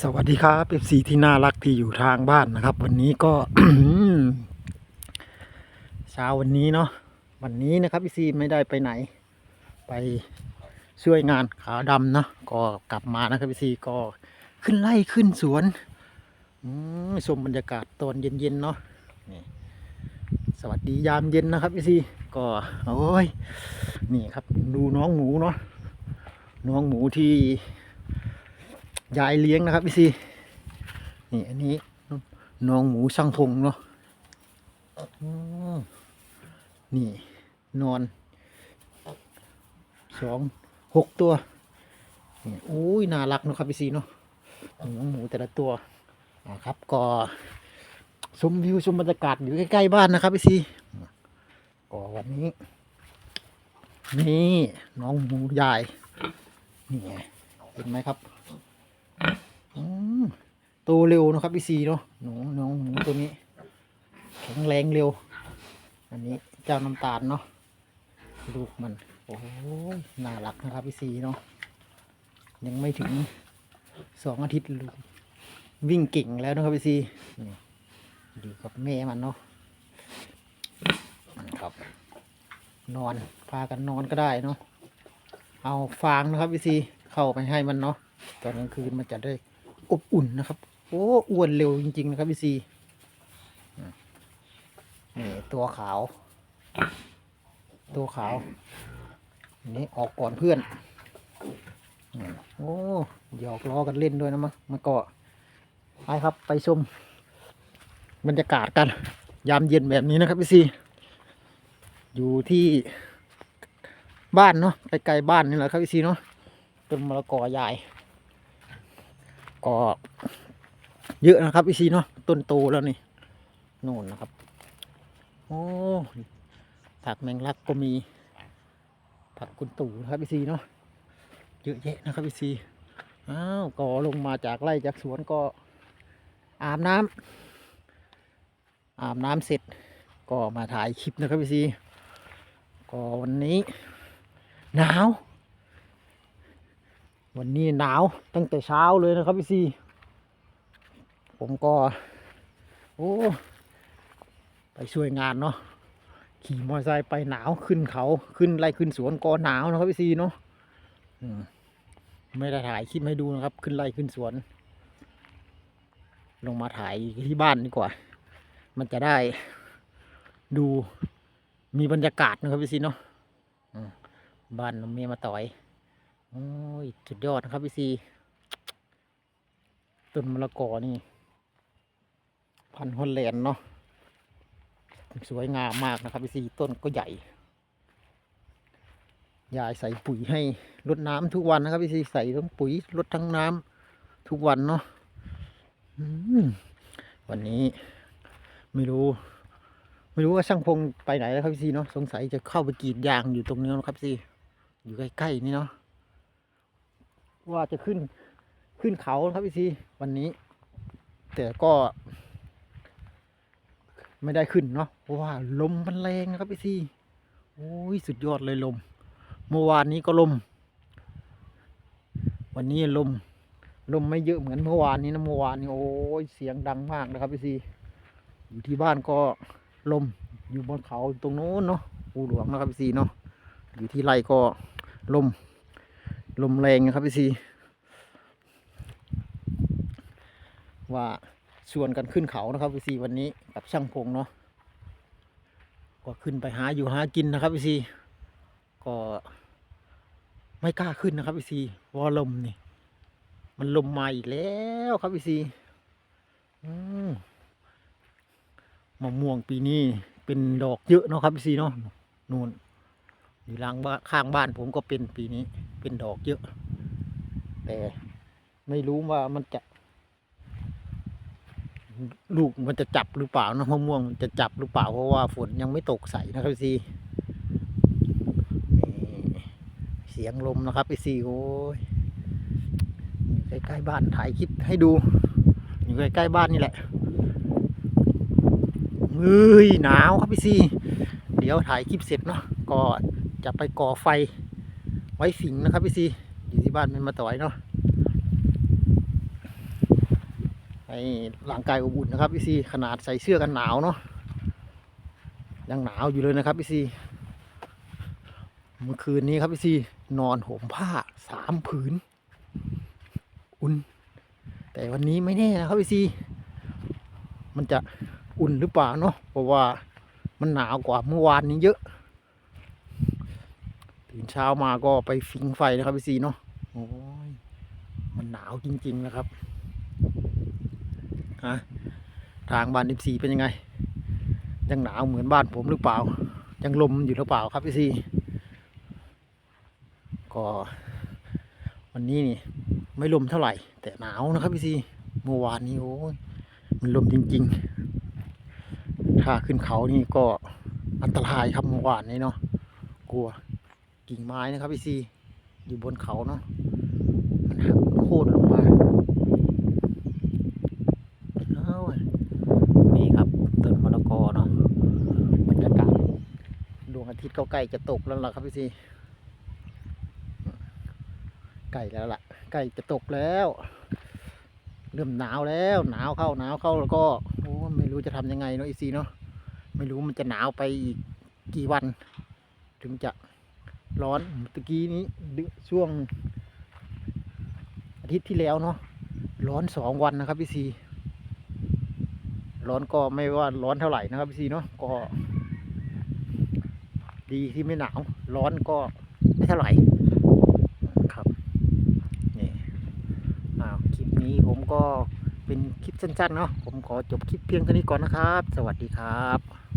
สวัสดีครับเอฟซีที่น่ารักที่อยู่ทางบ้านนะครับ วันนี้ก็ เช้าวันนี้เนาะวันนี้นะครับพี่ซีไม่ได้ไปไหน ไปช่วยงานขาวดำเนาะก็กลับมานะครับพี่ซีก็ขึ้นไล่ขึ้นสวนชมบรรยากาศตอนเย็นๆเนาะนี่สวัสดียามเย็นนะครับพี่ซีก็โอ้ยนี่ครับดูน้องหมูเนาะน้องหมูที่ ยายเลี้ยงนะครับพี่ซีนี่อันนี้น้องหมูช่างพงเนาะนี่นอนสองหกตัวนี่โอ้ยน่ารักเนะครับพี่ซีเนาะน้องหมูแต่ละตัวนะครับก็ชมวิวชมบรรยากาศอยู่ใกล้ๆบ้านนะครับพี่ซีก็วันนี้ นี่น้องหมูยายนี่ไงเห็นไหมครับ โตเร็วนะครับพี่ซีเนาะหนูน้องหมูตัวนี้ แข็งแรงเร็ว อันนี้เจ้าน้ำตาลเนาะลูกมัน โอ้ยน่ารักนะครับพี่ซีเนาะยังไม่ถึงสองอาทิตย์ลูกวิ่งเก่งแล้วนะครับพี่ซีอยู่กับแม่มันเนาะครับ นอนพากันนอนก็ได้เนาะเอาฟางนะครับพี่ซีเข้าไปให้มันเนาะตอนกลางคืนมันจะได้ อบอุ่นนะครับ โอ้อ้วนเร็วจริง ๆ นะครับพี่ซีนี่ตัวขาว ตัวขาวนนี้ออกก่อนเพื่อนโอ้หยอกล้อกันเล่นด้วยนะมั้งมันก็ไปครับไปชมบรรยากาศกัน ยามเย็นแบบนี้นะครับพี่ซีอยู่ที่บ้านเนาะใกล้ๆบ้านนี่แหละครับพี่ซีเนาะต้นมะละกอใหญ่ ก็เยอะนะครับพี่ซีเนาะต้นโตแล้วนี่นู่นนะครับ โอ้ผักแมงลักก็มี ผักกุนตู่นะครับพี่ซีเนาะเยอะแยะนะครับพี่ซีอ้าวก็ลงมาจากไร่จากสวนก็อาบน้ำอาบน้ำเสร็จก็มาถ่ายคลิปนะครับพี่ซีก็วันนี้หนาว วันนี้หนาวตั้งแต่เช้าเลยนะครับพี่ซีผมก็ โอ้ ไปช่วยงานเนาะขี่มอเตอร์ไซค์ไปหนาวขึ้นเขาขึ้นไล่ขึ้นสวนก็หนาวนะครับพี่ซีเนาะไม่ได้ถ่ายคลิปให้ดูนะครับ ขึ้นไล่ขึ้นสวน ลงมาถ่ายที่บ้านดีกว่า มันจะได้ดูมีบรรยากาศนะครับพี่ซีเนาะบ้านเมียมาต่อย โอ้ยสุดยอดนะครับพี่ซีต้นมะละกอนี่ พันฮอลแลนด์เนาะสวยงามมากนะครับพี่ซีต้นก็ใหญ่ ยายใส่ปุ๋ยให้รดน้ำทุกวันนะครับพี่ซีใส่ทั้งปุ๋ยรดทั้งน้ำทุกวันเนาะวันนี้ไม่รู้ ไม่รู้ว่าช่างพงไปไหนแล้วครับพี่ซีเนาะสงสัยจะเข้าไปกรีดยางอยู่ตรงนี้นะครับพี่ซีอยู่ใกล้ๆนี่เนาะ ว่าจะขึ้นขึ้นเขาครับพี่ซีวันนี้ แต่ก็ ไม่ได้ขึ้นเนาะเพราะว่าลมมันแรงนะครับพี่ซีโอ้ยสุดยอดเลยลม เมื่อวานนี้ก็ลม วันนี้ลม ลมไม่เยอะเหมือนเมื่อวานนี้นะเมื่อวานนี้โอ้ยเสียงดังมากนะครับพี่ซีอยู่ที่บ้านก็ลมอยู่บนเขาตรงโน้นเนาะปูหลวงนะครับพี่ซีเนาะอยู่ที่ไรก็ลม ลมแรงนะครับพี่ซีว่าชวนกันขึ้นเขานะครับพี่ซีวันนี้กับช่างพงเนาะก็ขึ้นไปหาอยู่หากินนะครับพี่ซีก็ไม่กล้าขึ้นนะครับพี่ซีว่าลมนี่ มันลมมาอีกแล้วครับพี่ซีมมะม่วงปีนี้เป็นดอกเยอะเนาะครับพี่ซีเนาะนู่น อยู่หลังบ้านข้างบ้านผมก็เป็นปีนี้ เป็นดอกเยอะ แต่ไม่รู้ว่ามันจะ ลูกมันจะจับหรือเปล่านะมะม่วงมันจะจับหรือเปล่าเพราะว่าฝนยังไม่ตกใส่นะครับพี่ซีเสียงลมนะครับพี่ซีโอ้ยอยู่ใกล้ๆบ้านถ่ายคลิปให้ดู อยู่ใกล้ๆบ้านนี่แหละเฮ้ยหนาวครับพี่ซี เดี๋ยวถ่ายคลิปเสร็จเนาะก็ จะไปก่อไฟไว้ฝิงนะครับพี่ซีอยู่ที่บ้านเป็นมาต่อยเนาะให้ร่างกายอบอุ่นนะครับพี่ซีขนาดใส่เสื้อกันหนาวเนาะยังหนาวอยู่เลยนะครับพี่ซีเมื่อคืนนี้ครับพี่ซีนอนห่มผ้าสามผืน อุ่น แต่วันนี้ไม่แน่นะครับพี่ซีมันจะอุ่นหรือเปล่าเนาะเพราะว่ามันหนาวกว่าเมื่อวานนี้เยอะ ตื่นเช้ามาก็ไปฟิงไฟนะครับพี่ซีเนาะโอ้ยมันหนาวจริง ๆนะครับฮะทางบ้านอิซีเป็นยังไง ยังหนาวเหมือนบ้านผมหรือเปล่า ยังลมอยู่หรือเปล่าครับพี่ซีก็วันนี้นี่ไม่ลมเท่าไหร่ แต่หนาวนะครับพี่ซีเมื่อวานนี้โอ้ยมันลมจริง ๆ ถ้าขึ้นเขานี่ก็อันตรายครับเมื่อวานนี้เนาะกลัว กิ่งไม้นะครับพี่ซีอยู่บนเขาเนาะมันหักโค่นลงมาเอาเว้ยนี่ครับต้นมะละกอเนาะบรรยากาศดวงอาทิตย์ก็ใกล้จะตกแล้วล่ะครับพี่ซีใกล้แล้วล่ะใกล้จะตกแล้ว เริ่มหนาวแล้วหนาวเข้าหนาวเข้าแล้วก็โอ้ไม่รู้จะทำยังไงเนาะอีซีเนาะไม่รู้มันจะหนาวไปอีกกี่วัน ถึงจะ ร้อนตะกี้นี้ช่วง อาทิตย์ที่แล้วเนาะร้อนสองวันนะครับพี่ซีร้อนก็ไม่ว่าร้อนเท่าไหร่นะครับพี่ซีเนาะก็ ดีที่ไม่หนาว ร้อนก็ไม่เท่าไหร่ครับนี่อ้าวคลิปนี้ผมก็เป็นคลิปสั้นๆเนาะผมขอจบคลิปเพียงเท่านี้ก่อนนะครับ สวัสดีครับ